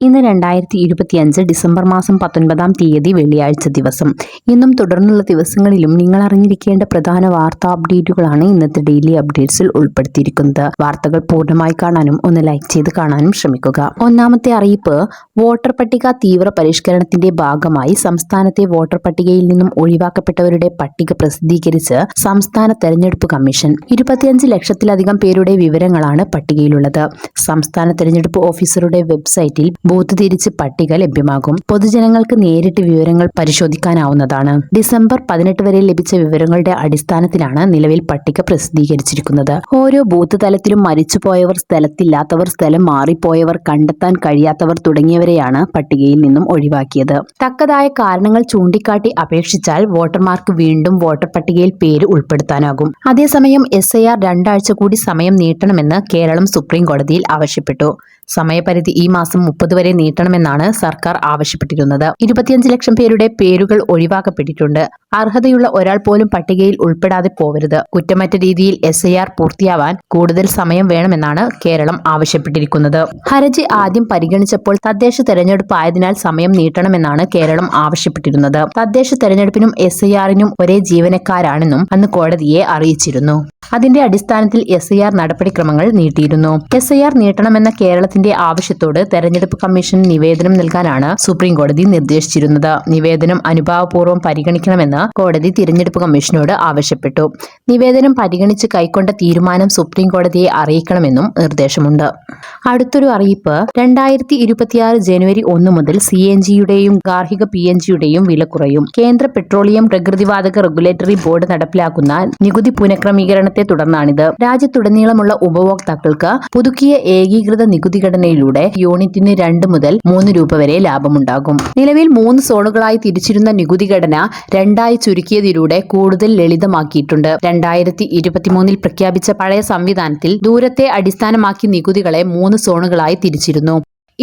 ഇന്ന് രണ്ടായിരത്തി ഇരുപത്തിയഞ്ച് ഡിസംബർ മാസം പത്തൊൻപതാം തീയതി വെള്ളിയാഴ്ച ദിവസം. ഇന്നും തുടർന്നുള്ള ദിവസങ്ങളിലും നിങ്ങൾ അറിഞ്ഞിരിക്കേണ്ട പ്രധാന വാർത്താ അപ്ഡേറ്റുകളാണ് ഇന്നത്തെ ഡെയിലി അപ്ഡേറ്റ്സിൽ ഉൾപ്പെടുത്തിയിരിക്കുന്നത്. വാർത്തകൾ പൂർണമായി കാണാനും ഒന്ന് ലൈക്ക് ചെയ്ത് കാണാനും ശ്രമിക്കുക. ഒന്നാമത്തെ അറിയിപ്പ് വോട്ടർ പട്ടിക തീവ്ര പരിഷ്കരണത്തിന്റെ ഭാഗമായി സംസ്ഥാനത്തെ വോട്ടർ പട്ടികയിൽ നിന്നും ഒഴിവാക്കപ്പെട്ടവരുടെ പട്ടിക പ്രസിദ്ധീകരിച്ച് സംസ്ഥാന തെരഞ്ഞെടുപ്പ് കമ്മീഷൻ. ഇരുപത്തിയഞ്ച് ലക്ഷത്തിലധികം പേരുടെ വിവരങ്ങളാണ് പട്ടികയിലുള്ളത്. സംസ്ഥാന തെരഞ്ഞെടുപ്പ് ഓഫീസറുടെ വെബ്സൈറ്റിൽ ബൂത്ത് തിരിച്ച് പട്ടിക ലഭ്യമാകും. പൊതുജനങ്ങൾക്ക് നേരിട്ട് വിവരങ്ങൾ പരിശോധിക്കാനാവുന്നതാണ്. ഡിസംബർ പതിനെട്ട് വരെ ലഭിച്ച വിവരങ്ങളുടെ അടിസ്ഥാനത്തിലാണ് നിലവിൽ പട്ടിക പ്രസിദ്ധീകരിച്ചിരിക്കുന്നത്. ഓരോ ബൂത്ത് തലത്തിലും മരിച്ചുപോയവർ സ്ഥലത്തില്ലാത്തവർ സ്ഥലം മാറിപ്പോയവർ കണ്ടെത്താൻ കഴിയാത്തവർ തുടങ്ങിയവരെയാണ് പട്ടികയിൽ നിന്നും ഒഴിവാക്കിയത്. തക്കതായ കാരണങ്ങൾ ചൂണ്ടിക്കാട്ടി അപേക്ഷിച്ചാൽ വോട്ടർമാർക്ക് വീണ്ടും വോട്ടർ പട്ടികയിൽ പേര് ഉൾപ്പെടുത്താനാകും. അതേസമയം എസ് ഐ ആർ രണ്ടാഴ്ച കൂടി സമയം നീട്ടണമെന്ന് കേരളം സുപ്രീം കോടതിയിൽ ആവശ്യപ്പെട്ടു. സമയപരിധി ഈ മാസം മുപ്പത് വരെ നീട്ടണമെന്നാണ് സർക്കാർ ആവശ്യപ്പെട്ടിരുന്നത്. ഇരുപത്തിയഞ്ച് ലക്ഷം പേരുടെ പേരുകൾ ഒഴിവാക്കപ്പെട്ടിട്ടുണ്ട്. അർഹതയുള്ള ഒരാൾ പോലും പട്ടികയിൽ ഉൾപ്പെടാതെ പോവരുത്. കുറ്റമറ്റ രീതിയിൽ എസ് ഐ ആർ പൂർത്തിയാവാൻ കൂടുതൽ സമയം വേണമെന്നാണ് കേരളം ആവശ്യപ്പെട്ടിരിക്കുന്നത്. ഹർജി ആദ്യം പരിഗണിച്ചപ്പോൾ തദ്ദേശ തെരഞ്ഞെടുപ്പ് ആയതിനാൽ സമയം നീട്ടണമെന്നാണ് കേരളം ആവശ്യപ്പെട്ടിരുന്നത്. തദ്ദേശ തെരഞ്ഞെടുപ്പിനും എസ് ഐ ആറിനും ഒരേ ജീവനക്കാരാണെന്നും അന്ന് കോടതിയെ അറിയിച്ചിരുന്നു. അതിന്റെ അടിസ്ഥാനത്തിൽ എസ് ഐ ആർ നടപടിക്രമങ്ങൾ നീട്ടിയിരുന്നു. എസ് ഐ ആർ നീട്ടണമെന്ന കേരളത്തിന്റെ ആവശ്യത്തോട് തെരഞ്ഞെടുപ്പ് കമ്മീഷൻ നിവേദനം നൽകാനാണ് സുപ്രീം കോടതി നിർദ്ദേശിച്ചിരുന്നത്. നിവേദനം അനുഭാവപൂർവം പരിഗണിക്കണമെന്ന് കോടതി തിരഞ്ഞെടുപ്പ് കമ്മീഷനോട് ആവശ്യപ്പെട്ടു. നിവേദനം പരിഗണിച്ച് കൈക്കൊണ്ട തീരുമാനം സുപ്രീം കോടതിയെ അറിയിക്കണമെന്നും നിർദ്ദേശമുണ്ട്. അടുത്തൊരു അറിയിപ്പ് രണ്ടായിരത്തി ഇരുപത്തിയാറ് ജനുവരി ഒന്ന് മുതൽ സി എൻ ജിയുടെയും ഗാർഹിക പി എൻ ജിയുടെയും വില കുറയും. കേന്ദ്ര പെട്രോളിയം പ്രകൃതിവാതക റെഗുലേറ്ററി ബോർഡ് നടപ്പിലാക്കുന്ന നികുതി പുനഃക്രമീകരണത്തെ തുടർന്നാണിത്. രാജ്യത്തുടനീളമുള്ള ഉപഭോക്താക്കൾക്ക് പുതുക്കിയ ഏകീകൃത നികുതി ഘടനയിലൂടെ യൂണിറ്റിന് രണ്ട് മുതൽ മൂന്ന് രൂപ വരെ ലാഭമുണ്ടാകും. നിലവിൽ മൂന്ന് സോണുകളായി തിരിച്ചിരുന്ന നികുതി ഘടന രണ്ടായി ചുരുക്കിയതിലൂടെ കൂടുതൽ ലളിതമാക്കിയിട്ടുണ്ട്. രണ്ടായിരത്തി ഇരുപത്തിമൂന്നിൽ പ്രഖ്യാപിച്ച പഴയ സംവിധാനത്തിൽ ദൂരത്തെ അടിസ്ഥാനമാക്കി നികുതികളെ മൂന്ന് സോണുകളായി തിരിച്ചിരുന്നു.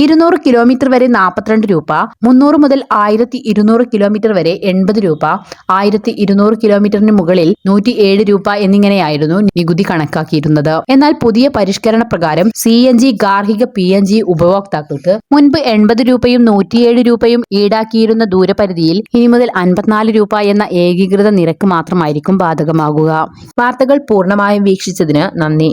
ഇരുന്നൂറ് കിലോമീറ്റർ വരെ നാൽപ്പത്തിരണ്ട് രൂപ മുന്നൂറ് മുതൽ ആയിരത്തി ഇരുന്നൂറ് കിലോമീറ്റർ വരെ എൺപത് രൂപ ആയിരത്തി ഇരുന്നൂറ് കിലോമീറ്ററിന് മുകളിൽ നൂറ്റി ഏഴ് രൂപ എന്നിങ്ങനെയായിരുന്നു നികുതി കണക്കാക്കിയിരുന്നത്. എന്നാൽ പുതിയ പരിഷ്കരണ പ്രകാരം സി എൻ ജി ഗാർഹിക പി എൻ ജി ഉപഭോക്താക്കൾക്ക് മുൻപ് എൺപത് രൂപയും നൂറ്റിയേഴ് രൂപയും ഈടാക്കിയിരുന്ന ദൂരപരിധിയിൽ ഇനി മുതൽ അൻപത്തിനാല് രൂപ എന്ന ഏകീകൃത നിരക്ക് മാത്രമായിരിക്കും ബാധകമാകുക. വാർത്തകൾ പൂർണമായും വീക്ഷിച്ചതിന് നന്ദി.